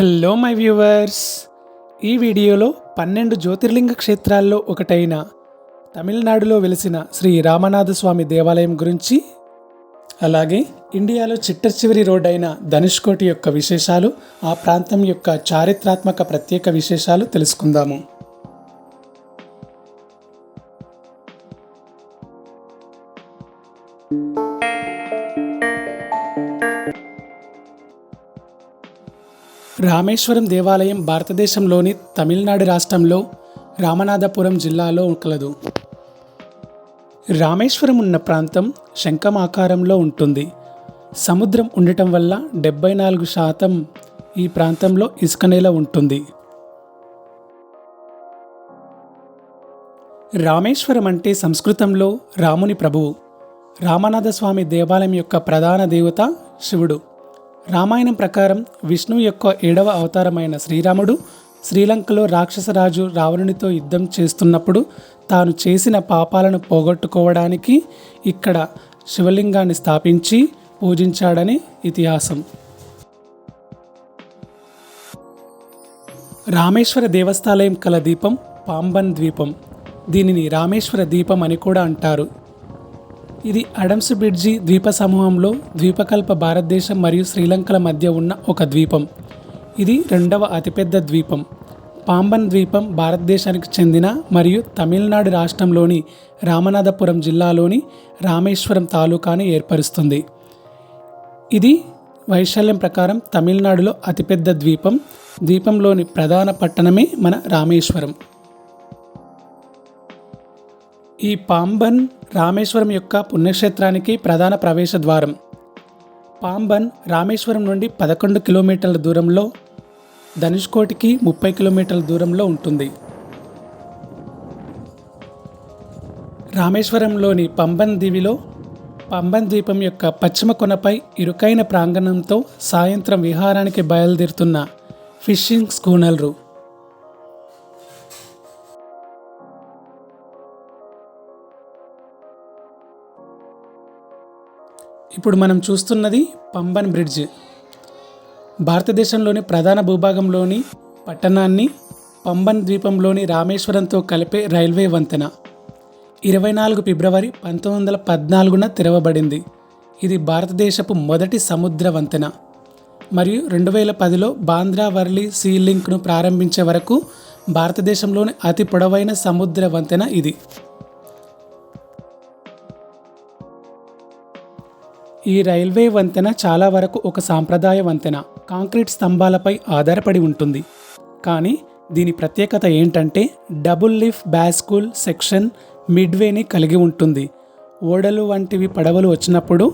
Hello my viewers ఈ వీడియోలో పన్నెండు జ్యోతిర్లింగ క్షేత్రాల్లో ఒకటైన తమిళనాడులో వెలిసిన శ్రీ రామనాథ స్వామి దేవాలయం గురించి అలాగే ఇండియాలో చిట్టచివరి రోడ్ అయిన ధనుష్కోటి యొక్క విశేషాలు ఆ ప్రాంతం యొక్క చారిత్రాత్మక ప్రత్యేక విశేషాలు తెలుసుకుందాము. రామేశ్వరం దేవాలయం భారతదేశంలోని తమిళనాడు రాష్ట్రంలో రామనాథపురం జిల్లాలో కలదు. రామేశ్వరం ఉన్న ప్రాంతం శంఖం ఆకారంలో ఉంటుంది. సముద్రం ఉండటం వల్ల డెబ్బై నాలుగు శాతం ఈ ప్రాంతంలో ఇసుక నేల ఉంటుంది. రామేశ్వరం అంటే సంస్కృతంలో రాముని ప్రభువు. రామనాథ స్వామి దేవాలయం యొక్క ప్రధాన దేవత శివుడు. రామాయణం ప్రకారం విష్ణు యొక్క ఏడవ అవతారమైన శ్రీరాముడు శ్రీలంకలో రాక్షసరాజు రావణునితో యుద్ధం చేస్తున్నప్పుడు తాను చేసిన పాపాలను పోగొట్టుకోవడానికి ఇక్కడ శివలింగాన్ని స్థాపించి పూజించాడని ఇతిహాసం. రామేశ్వర దేవస్థాలయం కల దీపం పాంబన్ ద్వీపం. దీనిని రామేశ్వర దీపం అని కూడా అంటారు. ఇది అడమ్స్ బ్రిడ్జి ద్వీప సమూహంలో ద్వీపకల్ప భారతదేశం మరియు శ్రీలంకల మధ్య ఉన్న ఒక ద్వీపం. ఇది రెండవ అతిపెద్ద ద్వీపం. పాంబన్ ద్వీపం భారతదేశానికి చెందిన మరియు తమిళనాడు రాష్ట్రంలోని రామనాథపురం జిల్లాలోని రామేశ్వరం తాలూకాని ఏర్పరుస్తుంది. ఇది వైశాల్యం ప్రకారం తమిళనాడులో అతిపెద్ద ద్వీపం. ద్వీపంలోని ప్రధాన పట్టణమే మన రామేశ్వరం. ఈ పాంబన్ రామేశ్వరం యొక్క పుణ్యక్షేత్రానికి ప్రధాన ప్రవేశ ద్వారం. పాంబన్ రామేశ్వరం నుండి పదకొండు కిలోమీటర్ల దూరంలో ధనుష్కోటికి ముప్పై కిలోమీటర్ల దూరంలో ఉంటుంది. రామేశ్వరంలోని పంబన్ దీవిలో పంబన్ ద్వీపం యొక్క పశ్చిమ కొనపై ఇరుకైన ప్రాంగణంతో సాయంత్రం విహారానికి బయలుదేరుతున్న ఫిషింగ్ స్కూనర్లు. ఇప్పుడు మనం చూస్తున్నది పంబన్ బ్రిడ్జ్. భారతదేశంలోని ప్రధాన భూభాగంలోని పట్టణాన్ని పంబన్ ద్వీపంలోని రామేశ్వరంతో కలిపే రైల్వే వంతెన. ఇరవై నాలుగు ఫిబ్రవరి పంతొమ్మిది వందల పద్నాలుగున తెరవబడింది. ఇది భారతదేశపు మొదటి సముద్ర వంతెన. మరియు రెండు వేల పదిలో బాంద్రా వర్లీ సీ లింక్ను ప్రారంభించే వరకు భారతదేశంలోని అతి పొడవైన సముద్ర వంతెన ఇది. ఈ రైల్వే వంతెన చాలా వరకు ఒక సాంప్రదాయ వంతెన. కాంక్రీట్ స్తంభాలపై ఆధారపడి ఉంటుంది. కానీ దీని ప్రత్యేకత ఏంటంటే డబుల్ లిఫ్ బ్యాస్కూల్ సెక్షన్ మిడ్వేని కలిగి ఉంటుంది. ఓడలు వంటివి పడవలు వచ్చినప్పుడు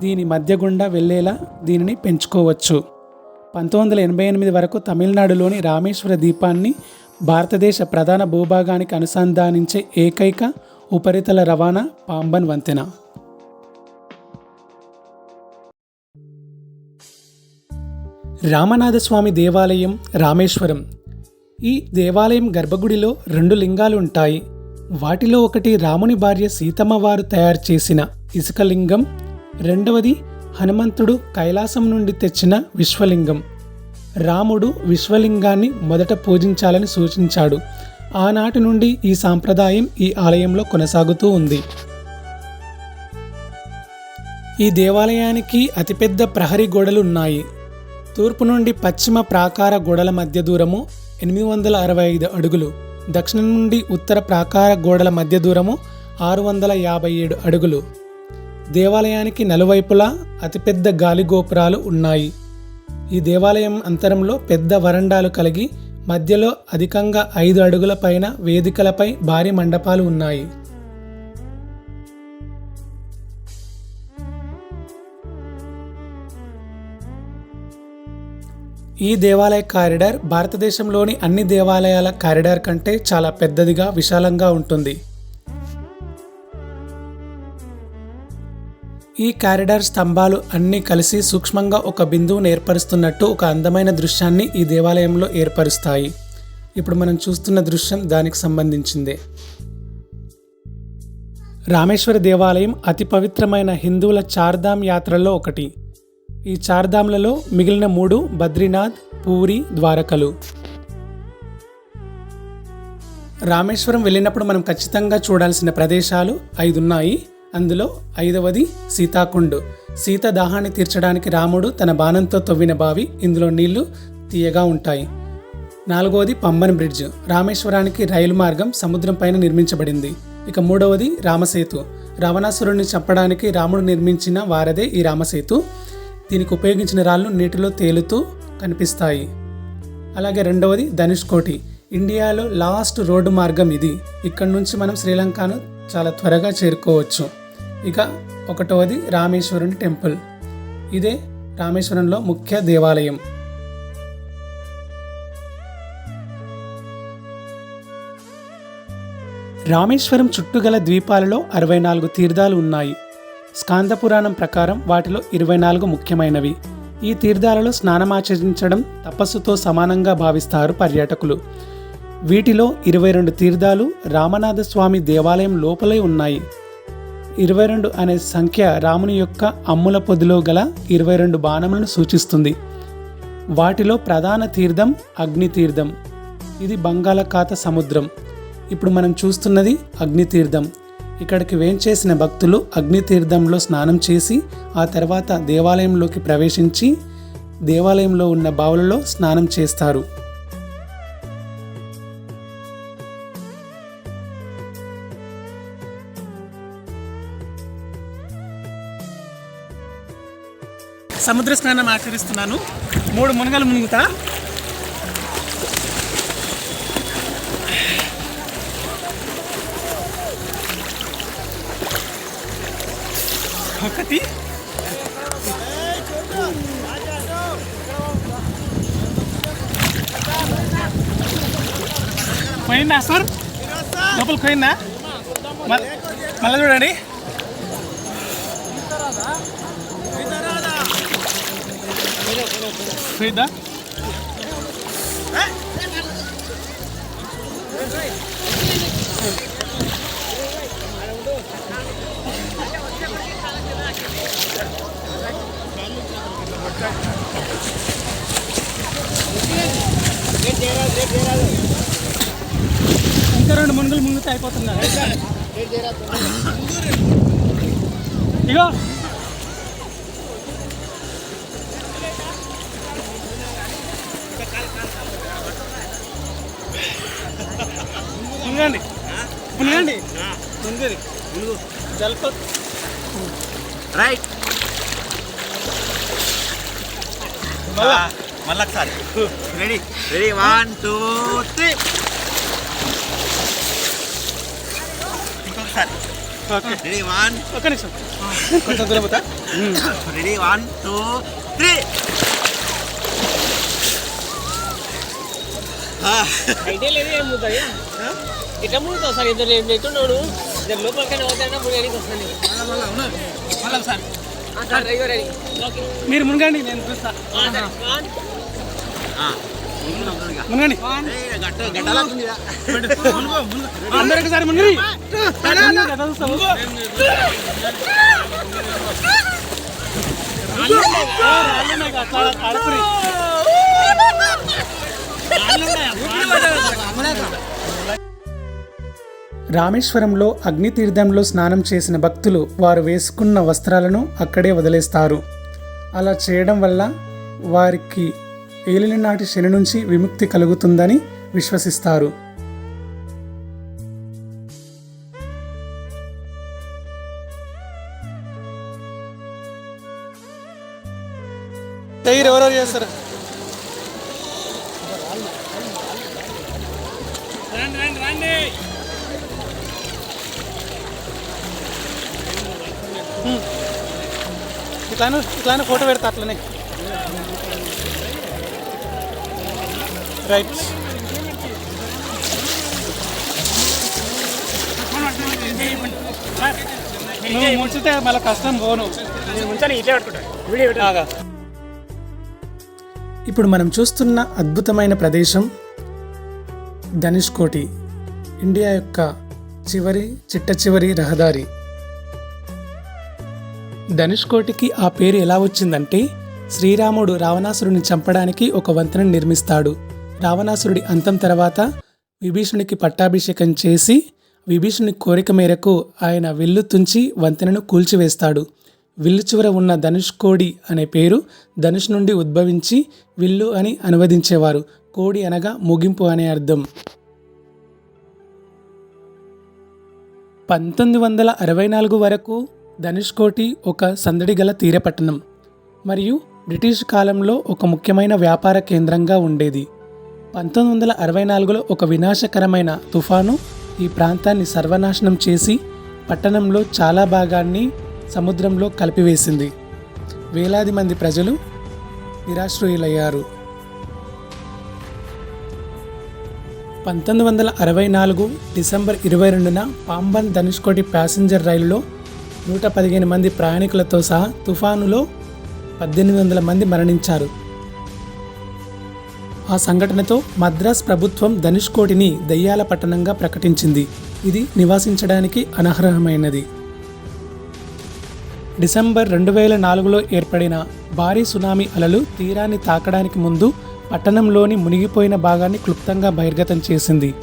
దీని మధ్య గుండా వెళ్ళేలా దీనిని పెంచుకోవచ్చు. పంతొమ్మిది వందల ఎనభై ఎనిమిది వరకు తమిళనాడులోని రామేశ్వర దీపాన్ని భారతదేశ ప్రధాన భూభాగానికి అనుసంధానించే ఏకైక ఉపరితల రవాణా పాంబన్ వంతెన. రామనాథస్వామి దేవాలయం రామేశ్వరం. ఈ దేవాలయం గర్భగుడిలో రెండు లింగాలు ఉంటాయి వాటిలో ఒకటి రాముని భార్య సీతమ్మ వారు తయారు చేసిన ఇసుక లింగం రెండవది హనుమంతుడు కైలాసం నుండి తెచ్చిన విశ్వలింగం. రాముడు విశ్వలింగాన్ని మొదట పూజించాలని సూచించాడు. ఆనాటి నుండి ఈ సాంప్రదాయం ఈ ఆలయంలో కొనసాగుతూ ఉంది. ఈ దేవాలయానికి అతిపెద్ద ప్రహరీ గోడలు ఉన్నాయి తూర్పు నుండి పశ్చిమ ప్రాకార గోడల మధ్య దూరము ఎనిమిది వందల అరవై ఐదు అడుగులు. దక్షిణం నుండి ఉత్తర ప్రాకార గోడల మధ్య దూరము ఆరు వందల యాభై ఏడు అడుగులు. దేవాలయానికి నలువైపులా అతిపెద్ద గాలి గోపురాలు ఉన్నాయి. ఈ దేవాలయం అంతరంలో పెద్ద వరండాలు కలిగి మధ్యలో అధికంగా ఐదు అడుగుల పైన వేదికలపై భారీ మండపాలు ఉన్నాయి. ఈ దేవాలయ కారిడార్ భారతదేశంలోని అన్ని దేవాలయాల కారిడార్ కంటే చాలా పెద్దదిగా విశాలంగా ఉంటుంది. ఈ కారిడార్ స్తంభాలు అన్నీ కలిసి సూక్ష్మంగా ఒక బిందువును ఏర్పరుస్తున్నట్టు ఒక అందమైన దృశ్యాన్ని ఈ దేవాలయంలో ఏర్పరుస్తాయి. ఇప్పుడు మనం చూస్తున్న దృశ్యం దానికి సంబంధించిందే. రామేశ్వర దేవాలయం అతి పవిత్రమైన హిందువుల చార్ధామ్ యాత్రల్లో ఒకటి. ఈ చార్ధామ్లలో మిగిలిన మూడు బద్రీనాథ్ పూరి ద్వారకలు. రామేశ్వరం వెళ్ళినప్పుడు మనం ఖచ్చితంగా చూడాల్సిన ప్రదేశాలు ఐదు ఉన్నాయి అందులో ఐదవది సీతాకుండు. సీత దాహాన్ని తీర్చడానికి రాముడు తన బాణంతో తవ్విన బావి ఇందులో నీళ్ళు తీయగా ఉంటాయి. నాలుగవది పంబన్ బ్రిడ్జ్. రామేశ్వరానికి రైలు మార్గం సముద్రం పైన నిర్మించబడింది. ఇక మూడవది రామసేతు. రావణాసురుణ్ణి చంపడానికి రాముడు నిర్మించిన వారదే ఈ రామసేతు. దీనికి ఉపయోగించిన రాళ్ళు నీటిలో తేలుతూ కనిపిస్తాయి. అలాగే రెండవది ధనుష్కోటి ఇండియాలో లాస్ట్ రోడ్డు మార్గం ఇది. ఇక్కడ నుంచి మనం శ్రీలంకను చాలా త్వరగా చేరుకోవచ్చు. ఇక ఒకటవది రామేశ్వరుని టెంపుల్. ఇదే రామేశ్వరంలో ముఖ్య దేవాలయం. రామేశ్వరం చుట్టుగల ద్వీపాలలో అరవై నాలుగు తీర్థాలు ఉన్నాయి. స్కాంద పురాణం ప్రకారం వాటిలో ఇరవై నాలుగు ముఖ్యమైనవి. ఈ తీర్థాలలో స్నానమాచరించడం తపస్సుతో సమానంగా భావిస్తారు పర్యాటకులు. వీటిలో ఇరవై రెండు తీర్థాలు రామనాథస్వామి దేవాలయం లోపలే ఉన్నాయి. ఇరవై రెండు అనే సంఖ్య రాముని యొక్క అమ్ముల పొదిలో గల ఇరవై రెండు బాణములను సూచిస్తుంది. వాటిలో ప్రధాన తీర్థం అగ్నితీర్థం ఇది బంగాళాఖాత సముద్రం. ఇప్పుడు మనం చూస్తున్నది అగ్నితీర్థం ఇక్కడికి వేంచేసిన భక్తులు అగ్ని తీర్థంలో స్నానం చేసి ఆ తర్వాత దేవాలయంలోకి ప్రవేశించి దేవాలయంలో ఉన్న బావులలో స్నానం చేస్తారు. సముద్ర స్నానం ఆచరిస్తున్నాను. మూడు మునగలు మునుగుతా. ఒకటి పోయిందా సార్ లోపలికి పోయిందా మళ్ళీ మళ్ళీ చూడండి పోయిందా ఇంకా రెండు మునుగులు ముంగితే అయిపోతున్నారు ఇగో. మునగండి. మునగండి. మునుగురి మునుగు జల్ప. రైట్. మళ్ళా ఒకసారి. Ready ready one two three ఇంకొకసారి. ఓకే. రెడీ వన్ ఒక్క నిమిషం. కొంచెం దూరం పోతా. Ready one two three idea లేదు ఏం మూతాయి ఇట్లా మూతావు సార్ ఇద్దరు ఎట్టున్నాడు ఇద్దరు లోపలికైనా పోతాడా మూడేనికి వస్తాను మళ్ళీ ఒకసారి. మీరు మునగండి నేను చూస్తా. వన్ మునగండి అందరూ ఒకసారి రామేశ్వరంలో అగ్నితీర్థంలో స్నానం చేసిన భక్తులు వారు వేసుకున్న వస్త్రాలను అక్కడే వదిలేస్తారు. అలా చేయడం వల్ల వారికి ఏలిన నాటి శని నుంచి విముక్తి కలుగుతుందని విశ్వసిస్తారు. ఎవరెవరు చేస్తారు? రండి రండి రండి. ఇట్లాను ఇట్లానే ఫోటో పెడతా అట్లనే. రైట్ నువ్వు ముంచితే మళ్ళీ కష్టం పోను. ఆగా. ఇప్పుడు మనం చూస్తున్న అద్భుతమైన ప్రదేశం ధనుష్కోటి ఇండియా యొక్క చివరి చిట్ట చివరి రహదారి. ధనుష్కోటికి ఆ పేరు ఎలా వచ్చిందంటే శ్రీరాముడు రావణాసురుని చంపడానికి ఒక వంతెనను నిర్మిస్తాడు. రావణాసురుడి అంతం తర్వాత విభీషణునికి పట్టాభిషేకం చేసి విభీషణుని కోరిక మేరకు ఆయన విల్లు తుంచి వంతెనను కూల్చివేస్తాడు. విల్లు చివర ఉన్న ధనుష్ కోడి అనే పేరు ధనుష్ నుండి ఉద్భవించి విల్లు అని అనువదించేవారు. కోడి అనగా ముగింపు అనే అర్థం. పంతొమ్మిది వందల అరవై నాలుగు వరకు ధనుష్కోటి ఒక సందడి గల తీరపట్టణం. మరియు బ్రిటిష్ కాలంలో ఒక ముఖ్యమైన వ్యాపార కేంద్రంగా ఉండేది. పంతొమ్మిది వందల అరవై నాలుగులో ఒక వినాశకరమైన తుఫాను ఈ ప్రాంతాన్ని సర్వనాశనం చేసి పట్టణంలో చాలా భాగాన్ని సముద్రంలో కలిపివేసింది. వేలాది మంది ప్రజలు నిరాశ్రయులయ్యారు. పంతొమ్మిది వందల అరవై నాలుగు డిసెంబర్ ఇరవై రెండున పాంబన్ ధనుష్కోటి ప్యాసింజర్ రైలులో నూట పదిహేను మంది ప్రయాణికులతో సహా తుఫానులో పద్దెనిమిది వందల మంది మరణించారు. ఆ సంఘటనతో మద్రాస్ ప్రభుత్వం ధనుష్కోటిని దయ్యాల పట్టణంగా ప్రకటించింది. ఇది నివాసించడానికి అనర్హమైనది. డిసెంబర్ రెండు వేల నాలుగులో ఏర్పడిన భారీ సునామీ అలలు తీరాన్ని తాకడానికి ముందు పట్టణంలోని మునిగిపోయిన భాగాన్ని క్లుప్తంగా బహిర్గతం చేసింది.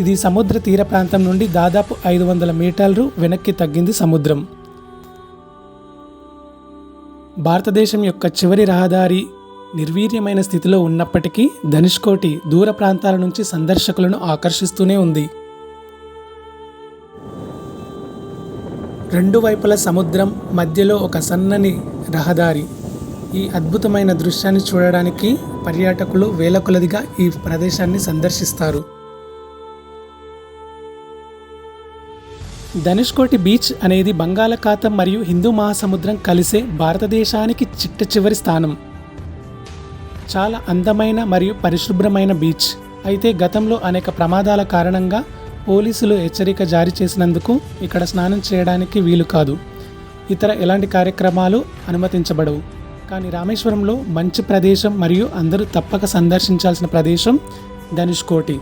ఇది సముద్ర తీర ప్రాంతం నుండి దాదాపు ఐదు వందల మీటర్లు వెనక్కి తగ్గింది సముద్రం. భారతదేశం యొక్క చివరి రహదారి నిర్వీర్యమైన స్థితిలో ఉన్నప్పటికీ ధనుష్కోటి దూర ప్రాంతాల నుంచి సందర్శకులను ఆకర్షిస్తూనే ఉంది. రెండు వైపుల సముద్రం మధ్యలో ఒక సన్నని రహదారి. ఈ అద్భుతమైన దృశ్యాన్ని చూడడానికి పర్యాటకులు వేల కొలదిగా ఈ ప్రదేశాన్ని సందర్శిస్తారు. ధనుష్కోటి బీచ్ అనేది బంగాళాఖాతం మరియు హిందూ మహాసముద్రం కలిసే భారతదేశానికి చిట్ట చివరి స్థానం. చాలా అందమైన మరియు పరిశుభ్రమైన బీచ్. అయితే గతంలో అనేక ప్రమాదాల కారణంగా పోలీసులు హెచ్చరిక జారీ చేసినందుకు ఇక్కడ స్నానం చేయడానికి వీలు కాదు. ఇతర ఎలాంటి కార్యక్రమాలు అనుమతించబడవు. కానీ రామేశ్వరంలో మంచి ప్రదేశం మరియు అందరూ తప్పక సందర్శించాల్సిన ప్రదేశం ధనుష్కోటి